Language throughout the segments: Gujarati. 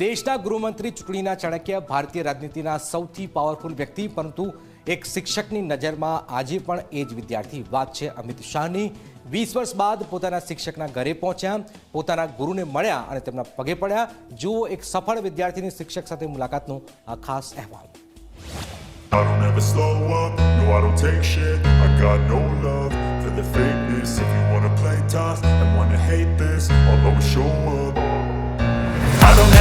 દેશના ગૃહમંત્રી ચૂંટણીના ચાણક્ય ભારતીય રાજનીતિના સૌથી પાવરફુલ વ્યક્તિ, પરંતુ એક શિક્ષકની નજરમાં આજે પણ એ જ વિદ્યાર્થી. વાત છે અમિત શાહની. વીસ વર્ષ બાદ પોતાના શિક્ષકના ઘરે પહોંચ્યા, પોતાના ગુરુને મળ્યા અને તેમના પગે પડ્યા. જુઓ એક સફળ વિદ્યાર્થીની શિક્ષક સાથે મુલાકાતનો આ ખાસ અહેવાલ.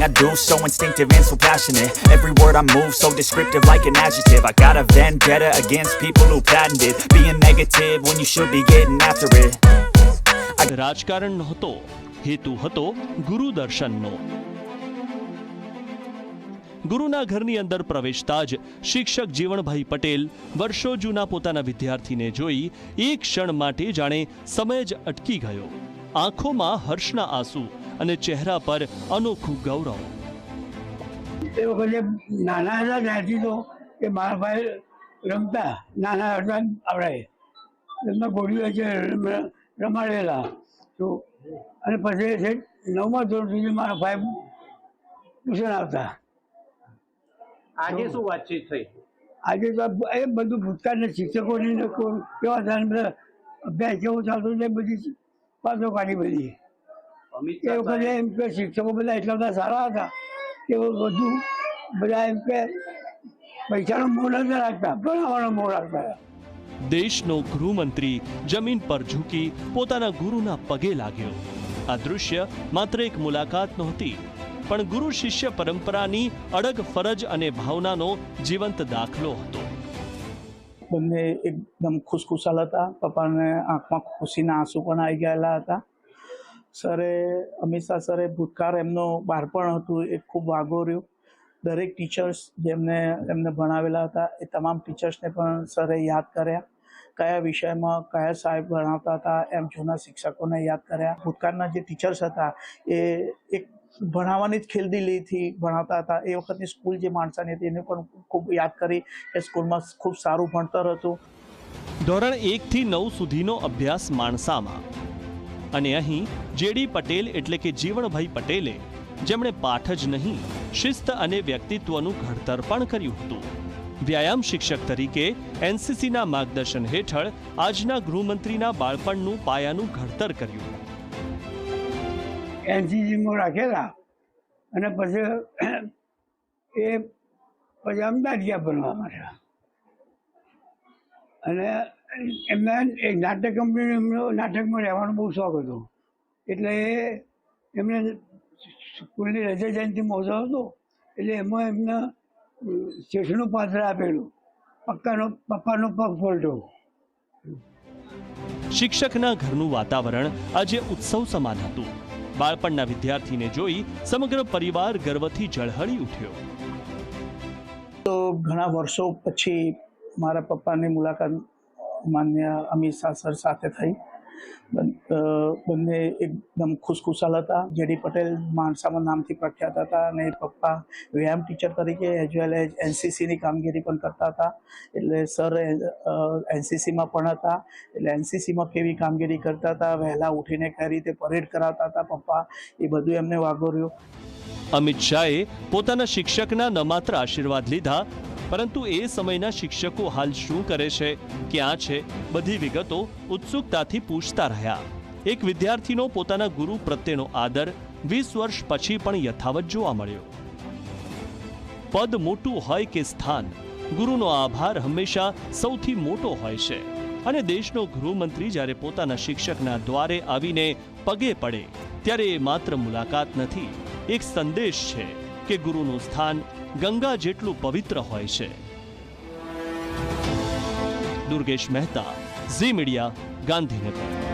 Everything I do so instinctive and so passionate Every word I move so descriptive like an adjective I got a vendetta against people who patented Being negative when you should be getting after it રાજકારણ નહોતો હેતુ હતો ગુરુ દર્શનનો ગુરુના ઘરની અંદર પ્રવેશતા જ શિક્ષક જીવણભાઈ પટેલ વર્ષો જૂના પોતાના વિદ્યાર્થીને જોઈ એક ક્ષણ માટે જાણે સમય જ અટકી ગયો આંખોમાં હર્ષના આંસુ અને ચહેરા પર અનોખું ગૌરવ. એ વખતે નાના હતા ત્યાંથી તો એ મારા ભાઈ રમતા. નાના હતા આપણે એમના ગોળીઓ છે રમાડેલા. તો અને પછી છે નવમા ધોરણ સુધી મારા ભાઈ ટ્યુશન આવતા. આજે શું વાતચીત થઈ? આજે તો એ બધું ભૂતકાળના શિક્ષકોની કેવા બધા અભ્યાસ કેવો ચાલતો એ બધી વાતો કાઢી બધી. એ વખતે એમ કે શિક્ષકો બધા એટલા બધા સારા હતા કે બધું બધા એમ કે પૈસાનો મોહ નતા રાખતા ભણાવવાનો મોહ રાખતા. દેશનો ગૃહમંત્રી જમીન પર ઝૂકી પોતાના ગુરુના પગે લાગ્યો. આ દૃશ્ય માત્ર એક મુલાકાત નહોતી પણ ગુરુ શિષ્ય પરંપરાની અડગ ફરજ અને ભાવનાનો જીવંત દાખલો હતો. બંને એકદમ ખુશખુશાલ હતા પપ્પાને આંખમાં ખુશીના આંસુ પણ આવી ગયેલા હતા. સરે અમિત શાહ સરે ભૂતકાળ એમનો બાળપણ હતું એ ખૂબ વાગોર્યું. દરેક ટીચર્સ જેમને, એમને ભણાવેલા હતા એ તમામ ટીચર્સને પણ સરે યાદ કર્યા. કયા વિષયમાં કયા સાહેબ ભણાવતા હતા એમ જૂના શિક્ષકોને યાદ કર્યા. ભૂતકાળના જે ટીચર્સ હતા એ એક ભણાવવાની જ ખેલદિલીથી ભણાવતા હતા. એ વખતની સ્કૂલ જે માણસાની હતી એને પણ ખૂબ યાદ કરી કે સ્કૂલમાં ખૂબ સારું ભણતર હતું. ધોરણ એકથી નવ સુધીનો અભ્યાસ માણસામાં. અને અહીં જેડી પટેલ એટલે કે જીવણભાઈ પટેલે જેમણે પાઠ જ નહીં, શિસ્ત અને વ્યક્તિત્વનું ઘડતર પણ કર્યું હતું. વ્યાયામ શિક્ષક તરીકે એનસીસીના માર્ગદર્શન હેઠળ આજના ગૃહમંત્રીના બાળપણનું પાયાનું ઘડતર કર્યું. એનસીસીમાં રાખેલા અને પછી એ પછી અમદાવાદ ગયા ભણવા માટે. અને એમને એક નાટક કંપની એમનો નાટકમાં રહેવાનો બહુ શોખ હતો. એટલે એ એમને સ્કૂલની રજા જયંતિ મહોત્સવ હતો એટલે એમાં એમને શેઠનું પાત્ર આપેલું પક્કાનો પપ્પાનો પગ ફોલટો. શિક્ષકના ઘરનું વાતાવરણ આજે ઉત્સવ સમાન હતું. બાળપણના વિદ્યાર્થીને જોઈ સમગ્ર પરિવાર ગર્વથી ઝળહળી ઉઠ્યો. તો ઘણા વર્ષો પછી મારા પપ્પાની મુલાકાત માન્ય અમિત શાહ સર સાથે થઈ. બંને એકદમ ખુશખુશાલ હતા. જેડી પટેલ માણસામાં નામથી પ્રખ્યાત હતા અને પપ્પા વ્યાયામ ટીચર તરીકે એઝ વેલ એઝ એનસીસીની કામગીરી પણ કરતા હતા. એટલે સર એનસીસીમાં પણ હતા. એટલે એનસીસીમાં કેવી કામગીરી કરતા હતા, વહેલા ઉઠીને કઈ રીતે પરેડ કરાવતા હતા પપ્પા, એ બધું એમને વાગોર્યું. અમિત શાહે પોતાના શિક્ષકના ન માત્ર આશીર્વાદ લીધા પરંતુ એ સમયના શિક્ષકો હાલ શું કરે છે, ક્યાં છે, બધી વિગતો ઉત્સુકતાથી પૂછતા રહ્યા. એક વિદ્યાર્થીનો પોતાના ગુરુ પ્રત્યેનો આદર વીસ વર્ષ પછી પણ યથાવત જોવા મળ્યો. પદ મોટું હોય કે સ્થાન, ગુરુનો આભાર હંમેશા સૌથી મોટો હોય છે. અને દેશનો ગૃહમંત્રી જ્યારે પોતાના શિક્ષકના દ્વારે આવીને પગે પડે, ત્યારે એ માત્ર મુલાકાત નથી, એક સંદેશ છે કે ગુરુનું સ્થાન ગંગા જેટલું પવિત્ર હોય છે. Durgesh Mehta Zee media Gandhinagar.